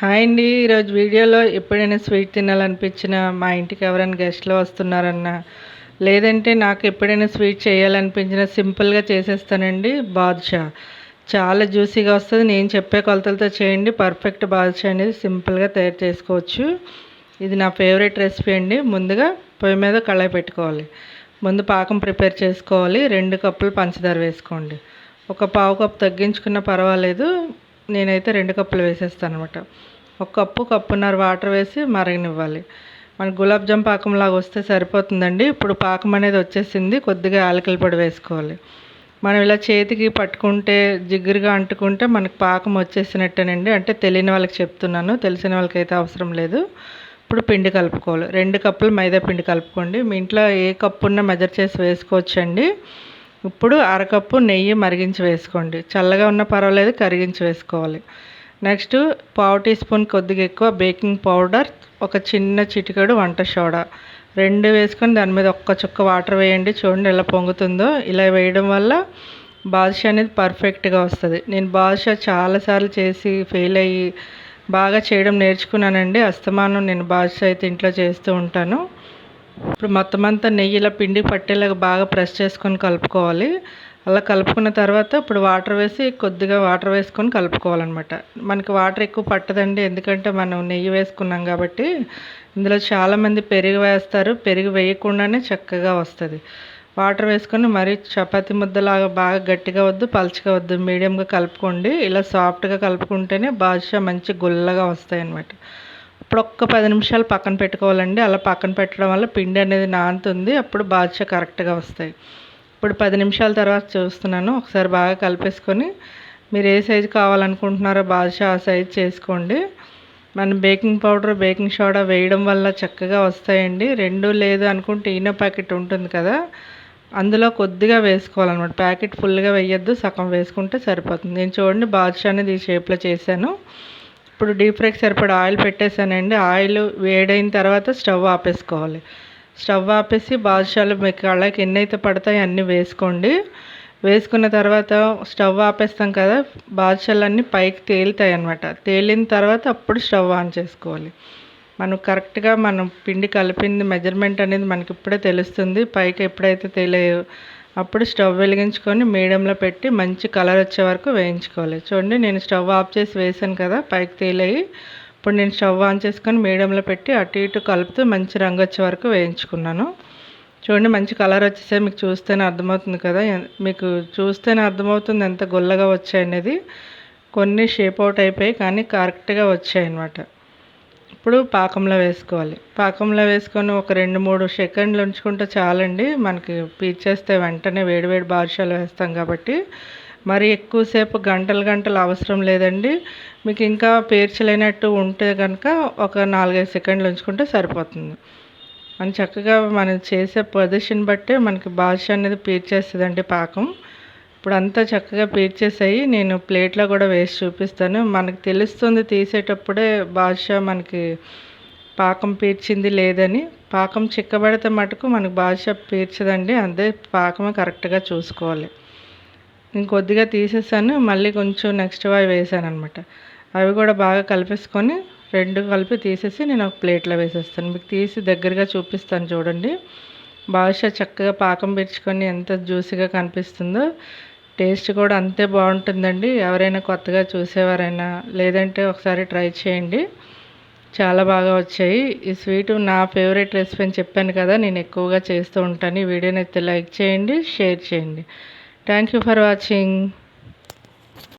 Hi అండి. ఈరోజు వీడియోలో ఎప్పుడైనా స్వీట్ తినాలనిపించిన మా ఇంటికి ఎవరైనా గెస్ట్లు వస్తున్నారన్నా లేదంటే నాకు ఎప్పుడైనా స్వీట్ చేయాలనిపించిన సింపుల్గా చేసేస్తానండి. బాదుషా. చాలా జ్యూసీగా వస్తుంది. నేను చెప్పే కొలతలతో చేయండి. పర్ఫెక్ట్ బాదుషా అనేది సింపుల్గా తయారు చేసుకోవచ్చు. ఇది నా ఫేవరెట్ రెసిపీ అండి. ముందుగా పొయ్యి మీద కళాయి పెట్టుకోవాలి. ముందు పాకం ప్రిపేర్ చేసుకోవాలి. రెండు కప్పులు పంచదార వేసుకోండి. ఒక పావు కప్పు తగ్గించుకున్నా పర్వాలేదు. నేనైతే రెండు కప్పులు వేసేస్తాను అనమాట ఒక కప్పు కప్పున్నర వాటర్ వేసి మరగనివ్వాలి. మన గులాబ్ జామ్ పాకంలాగా వస్తే సరిపోతుందండి. ఇప్పుడు పాకం అనేది వచ్చేసింది. కొద్దిగా యాలకల పొడి వేసుకోవాలి. మనం ఇలా చేతికి పట్టుకుంటే జిగ్గురుగా అంటుకుంటే మనకు పాకం వచ్చేసినట్టేనండి. అంటే తెలియని వాళ్ళకి చెప్తున్నాను. తెలిసిన వాళ్ళకి అయితే అవసరం లేదు. ఇప్పుడు పిండి కలుపుకోవాలి. రెండు కప్పులు మైదా పిండి కలుపుకోండి. మీ ఇంట్లో ఏ కప్పున్నా మెజర్ చేసి వేసుకోవచ్చండి. ఇప్పుడు అరకప్పు నెయ్యి మరిగించి వేసుకోండి. చల్లగా ఉన్న పర్వాలేదు కరిగించి వేసుకోవాలి. నెక్స్ట్ పావు టీ స్పూన్ కొద్దిగా ఎక్కువ బేకింగ్ పౌడర్ ఒక చిన్న చిటికెడు వంట సోడా. రెండు వేసుకొని దాని మీద ఒక్క చుక్క వాటర్ వేయండి. చూడండి ఎలా పొంగుతుందో. ఇలా వేయడం వల్ల బాదుషా అనేది పర్ఫెక్ట్గా వస్తుంది. నేను బాదుషా చాలాసార్లు చేసి ఫెయిల్ అయ్యి బాగా చేయడం నేర్చుకున్నానండి. అస్తమానం నేను బాదుషా అయితే ఇంట్లో చేస్తూ ఉంటాను. ఇప్పుడు మొత్తం అంతా నెయ్యి ఇలా పిండి పట్టేలాగా బాగా ప్రెస్ చేసుకొని కలుపుకోవాలి. అలా కలుపుకున్న తర్వాత ఇప్పుడు వాటర్ వేసి కొద్దిగా వాటర్ వేసుకొని కలుపుకోవాలన్నమాట. మనకి వాటర్ ఎక్కువ పట్టదండి ఎందుకంటే మనం నెయ్యి వేసుకున్నాం కాబట్టి ఇందులో చాలామంది పెరుగు వేస్తారు. పెరుగు వేయకుండానే చక్కగా వస్తుంది. వాటర్ వేసుకొని మరీ చపాతి ముద్దలాగా బాగా గట్టిగా వద్దు పలుచగా వద్దు మీడియంగా కలుపుకోండి. ఇలా సాఫ్ట్గా కలుపుకుంటేనే బాదుషా మంచి గుల్లగా వస్తాయి అన్నమాట ఇప్పుడు ఒక్క పది నిమిషాలు పక్కన పెట్టుకోవాలండి. అలా పక్కన పెట్టడం వల్ల పిండి అనేది నానుతుంది. అప్పుడు బాదుషా కరెక్ట్గా వస్తాయి. ఇప్పుడు పది నిమిషాల తర్వాత చూస్తున్నాను. ఒకసారి బాగా కలిపేసుకొని మీరు ఏ సైజు కావాలనుకుంటున్నారో బాదుషా ఆ సైజు చేసుకోండి. మనం బేకింగ్ పౌడర్ బేకింగ్ సోడా వేయడం వల్ల చక్కగా వస్తాయండి. రెండు లేదు అనుకుంటే ఈనో ప్యాకెట్ ఉంటుంది కదా. అందులో కొద్దిగా వేసుకోవాలన్నమాట. ప్యాకెట్ ఫుల్గా వేయొద్దు. సగం వేసుకుంటే సరిపోతుంది. నేను చూడండి బాదుషా అనేది ఈ షేప్లో చేశాను. ఇప్పుడు డీప్ ఫ్రైకి సరిపడా ఆయిల్ పెట్టేశానండి. ఆయిల్ వేడైన తర్వాత స్టవ్ ఆపేసుకోవాలి. స్టవ్ ఆపేసి బాదుషాలు మీకు అలాగే ఎన్నైతే పడతాయో అన్నీ వేసుకోండి. వేసుకున్న తర్వాత స్టవ్ ఆపేస్తాం కదా బాదుషాలన్నీ పైకి తేలుతాయి అనమాట తేలిన తర్వాత అప్పుడు స్టవ్ ఆన్ చేసుకోవాలి. మనం కరెక్ట్గా మనం పిండి కలిపింది మెజర్మెంట్ అనేది మనకి ఇప్పుడే తెలుస్తుంది. పైకి ఎప్పుడైతే తెలియదు అప్పుడు స్టవ్ వెలిగించుకొని మీడియంలో పెట్టి మంచి కలర్ వచ్చే వరకు వేయించుకోవాలి. చూడండి నేను స్టవ్ ఆఫ్ చేసి వేసాను కదా పైకి తేలయ్యి ఇప్పుడు నేను స్టవ్ ఆన్ చేసుకొని మీడియంలో పెట్టి అటు ఇటు కలుపుతూ మంచి రంగు వచ్చే వరకు వేయించుకున్నాను. చూడండి మంచి కలర్ వచ్చేసే మీకు చూస్తేనే అర్థమవుతుంది కదా మీకు చూస్తేనే అర్థమవుతుంది ఎంత గుల్లగా వచ్చాయనేది కొన్ని షేప్ అవుట్ అయిపోయి కానీ కరెక్ట్గా వచ్చాయి అన్నమాట. ఇప్పుడు పాకంలో వేసుకోవాలి. పాకంలో వేసుకొని ఒక రెండు మూడు సెకండ్లు ఉంచుకుంటే చాలండి. మనకి పీచేస్తే వెంటనే వేడివేడి బాదుషాలు వేస్తాం కాబట్టి. మరి ఎక్కువసేపు గంటలు గంటలు అవసరం లేదండి. మీకు ఇంకా పేర్చలేనట్టు ఉంటే కనుక ఒక నాలుగైదు సెకండ్లు ఉంచుకుంటే సరిపోతుంది. మనం చక్కగా మనం చేసే పొజిషన్ బట్టే మనకి బాదుషా అనేది పీర్చేస్తుందండి పాకం. ఇప్పుడు అంతా చక్కగా పీర్చేసాయి. నేను ప్లేట్లో కూడా వేసి చూపిస్తాను. మనకు తెలుస్తుంది తీసేటప్పుడే బాదుషా మనకి పాకం పీర్చింది లేదని. పాకం చిక్కబడితే మటుకు మనకు బాదుషా పీర్చదండి. అదే పాకమే కరెక్ట్గా చూసుకోవాలి. నేను కొద్దిగా తీసేసాను. మళ్ళీ కొంచెం నెక్స్ట్ అవి వేసాను అనమాట అవి కూడా బాగా కలిపేసుకొని రెండు కలిపి తీసేసి నేను ఒక ప్లేట్లో వేసేస్తాను. మీకు తీసి దగ్గరగా చూపిస్తాను చూడండి. బాదుషా చక్కగా పాకం పీర్చుకొని ఎంత జ్యూసీగా కనిపిస్తుందో టేస్ట్ కూడా అంతే బాగుంటుందండి. ఎవరైనా కొత్తగా చూసేవారైనా లేదంటే ఒకసారి ట్రై చేయండి. చాలా బాగా వచ్చాయి. ఈ స్వీట్ నా ఫేవరెట్ రెసిపీ అని చెప్పాను కదా నేను ఎక్కువగా చేస్తూ ఉంటాను. ఈ వీడియోని అయితే లైక్ చేయండి షేర్ చేయండి. Thank you for watching.